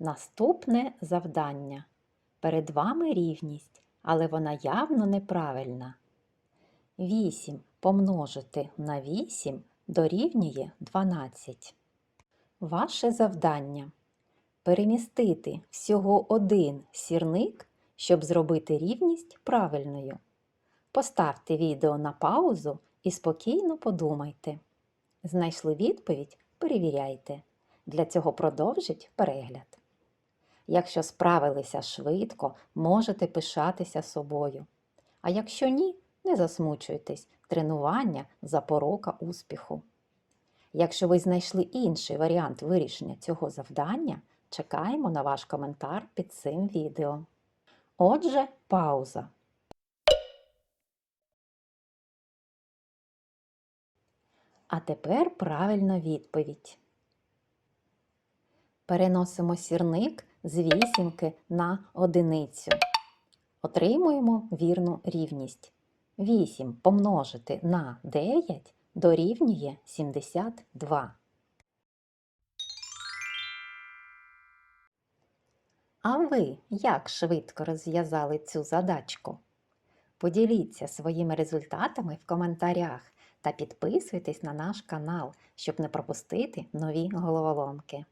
Наступне завдання. Перед вами рівність, але вона явно неправильна. 8 помножити на 8 дорівнює 12. Ваше завдання перемістити всього один сірник, щоб зробити рівність правильною. Поставте відео на паузу і спокійно подумайте. Знайшли відповідь? Перевіряйте. Для цього продовжіть перегляд. Якщо справилися швидко, можете пишатися собою. А якщо ні, не засмучуйтесь, тренування запорока успіху. Якщо ви знайшли інший варіант вирішення цього завдання, чекаємо на ваш коментар під цим відео. Отже, пауза. А тепер правильна відповідь. Переносимо сірник з вісімки на одиницю. Отримуємо вірну рівність. 8 помножити на 9 дорівнює 72. А ви як швидко розв'язали цю задачку? Поділіться своїми результатами в коментарях та підписуйтесь на наш канал, щоб не пропустити нові головоломки.